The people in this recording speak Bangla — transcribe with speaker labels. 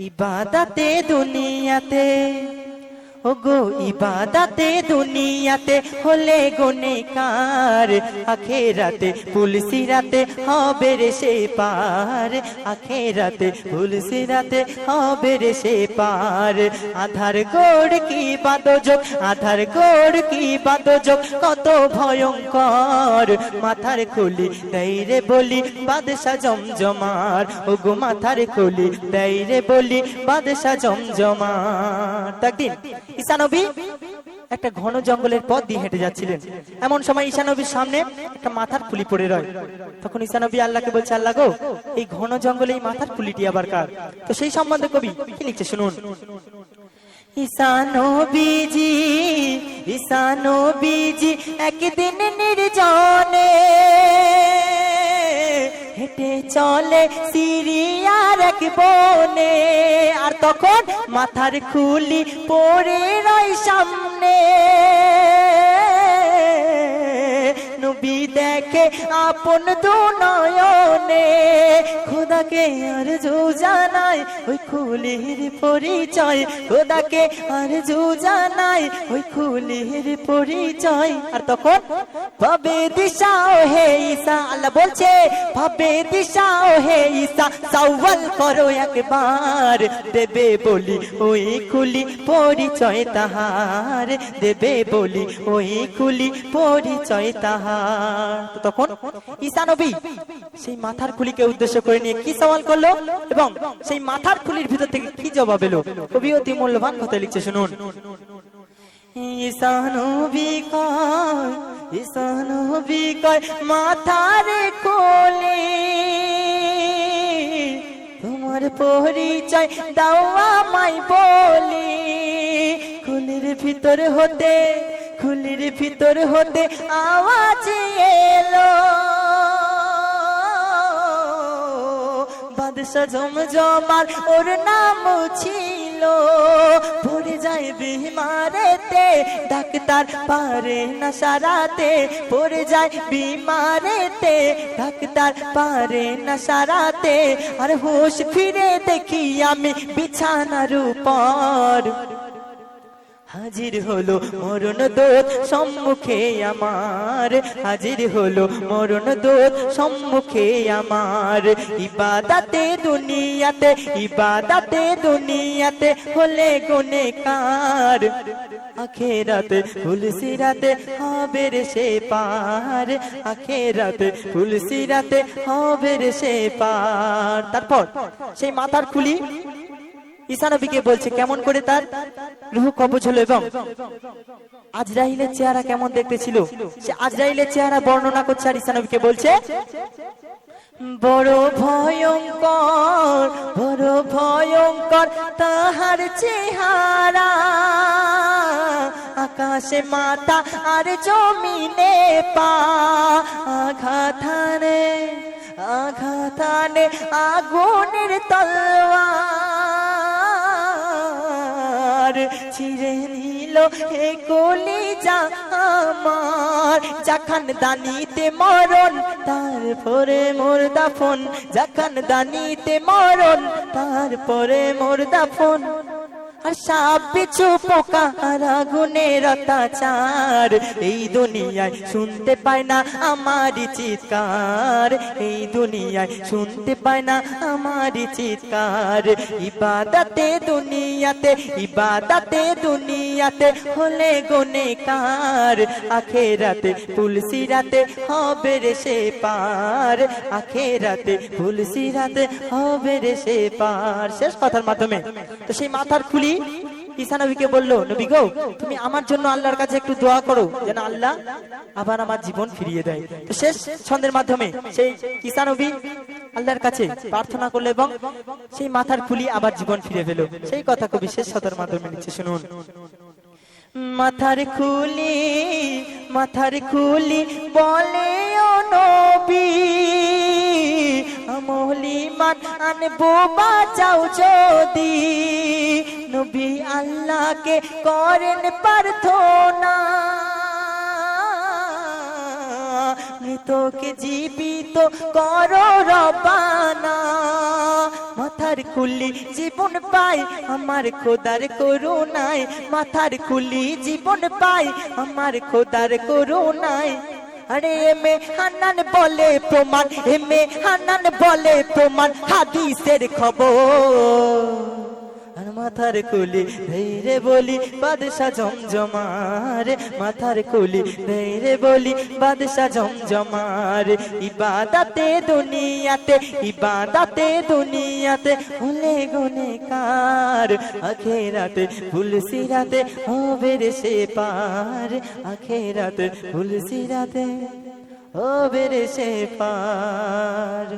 Speaker 1: ইবাদাতে দুনিয়াতে ওগো, ইবাদাতে দুনিয়াতে হলে গুনেকার আখেরাতে পুলসিরাতে হবে রে সে পার। আখেরাতে পুলসিরাতে হবে রে সে পার। আধার গোড় কি বাদযোগ আধার গোড় কি বাদযোগ কত ভয়ঙ্কর। মাথার খুলি দেই রে বলি, বাদশা জমজমার। ওগো, মাথার খুলি দেই রে বলি, বাদশা জমজমার। একদিন ঈশানবী একটা ঘন জঙ্গলের পথ দিয়ে হেঁটে যাচ্ছিলেন। এমন সময় ঈশানবীর সামনে একটা মাথার ফুলি পড়ে রয়। তখন ঈশানবী আল্লাহকে বলছে, আল্লাহ গো, এই ঘন জঙ্গলে এই মাথার ফুলিটি আবার কার? তো সেই সম্বন্ধে কবি কি লিখছে শুনুন। ঈশানো ঈশানবীজি ঈশানো বিজি একদিন নির্জনে চলে সিরিয়ার এক বনে। আর তখন মাথার খুলি পড়ে রয় সামনে। নবী দেখে আপন দু খোদাকে আর জু ওই পরিচয়। খোদাকে আর জু ওই পরিচয়। আর তখন, ভাবে দিশা ও হে ঈসা, আল্লাহ বলছে, ভাবে দিশা ও হে করো একবার। দেবে বলি ওই খুলি পরিচয় তাহার। দেবে বলি ওই খুলি পরিচয় তাহার। তখন, ঈসা নবী, সেই মাথার খুলিকে উদ্দেশ্য করে নিয়ে কি সওয়াল করল এবং সেই মাথার খুলির ভিতর থেকে কি জবাব এলো? কবি অতি মূল্যবান কথা লিখছে, শুনুন। মাথার কোলে তোমার পরিচয় দাও আমায় বলি। খুলির ভিতর হতে, খুলির ভিতর হতে আওয়াজ বাদশা জমজমার ওর নাম ছিল পড়ে যায় বিমারেতে ডাক্তার পারে না সারাতে পড়ে যায় বিমারেতে ডাক্তার পারে না সারাতে, আর হুশ ফিরে দেখি আমি বিছানার উপর। হাজির হলো মরণ দোত সম্মুখে আমার। হাজির হলো মরণ দোত সম্মুখে আমার। ইবাদাতে দুনিয়াতে ইবাদাতে দুনিয়াতে হলে গুনেকার আখেরাতে ফুলসিরাতে হবে রে সে পার। আখেরাতে ফুলসিরাতে হবে রে সে পার। তারপর সেই মাথার খুলি ঈশানবীকে বলছে, কেমন করে তার রুহ কবজ হলো এবং আজরাইলের চেহারা কেমন দেখতে ছিল সে আজরাইলের চেহারা বর্ণনা করছে আর ঈশানবীকে বলছে, বড় ভয়ঙ্কর বড় ভয়ঙ্কর তাহার চেহারা, আকাশে মাথা আর জমিনে পা আঘাতানে আঘাতানে আগুনের তলোয়ার ছিঁড়ে নিল হে কলিজা আমার। যখন দানিতে মরণ, তারপরে মোর দাফন। যখন দানিতে মরণ, তারপরে মোর দাফন। সাপ পিছু পোকা আর আগুনের অত্যাচার। এই দুনিয়ায় শুনতে পায় না আমার চিৎকার। এই দুনিয়ায় শুনতে পায় না আমার চিৎকার। ইবাদাতে দুনিয়াতে, ইবাদাতে দুনিয়াতে হলে গুনেকার আখেরাতে পুলসিরাতে হবে রে সে পার। আখেরাতে পুলসিরাতে হবে রে সে পার। শেষ কথার মাধ্যমে। তো সেই মাথার খুলি ঈসা নবীকে বলল, নবী গো, তুমি আমার জন্য আল্লাহর কাছে একটু দোয়া করো, যেন আল্লাহ আবার আমার জীবন ফিরিয়ে দেয়। তো শেষ ছন্দের মাধ্যমে সেই ঈসা নবী আল্লাহর কাছে প্রার্থনা করল এবং সেই মাথার খুলি আবার জীবন ফিরে পেল। সেই কথা কবি শেষ ছন্দের মাধ্যমে নিচ্ছে, শুনুন। মাথার খুলি মাথার খুলি বলে নবী আমলি মান আনব বাঁচাও যদি। নবী আল্লাহকে করেন প্রার্থনা। মৃতকে জীবিত করো রবানা। মাথার খুলি জীবন পাই, আমার খোদার করুণায়। মাথার খুলি জীবন পাই, আমার খোদার করুণায়। আরে এমে হান্নান বলে প্রমাণ এমে হান্নান বলে প্রমাণ, হাদিসের খবর। মাথার কুলি ধৈরে বলি বাদশা জমজমার। মাথার কুলি ধৈরে বলি বাদশা জমজমার। ইবাদাতে দুনিয়াতে ইবাদাতে দুনিয়াতে, ভুলে গুনে কার। আখেরাতে ভুল সিরাতে হবে রে সে পার। আখেরাতে ভুল সিরাতে হবে রে সে পার।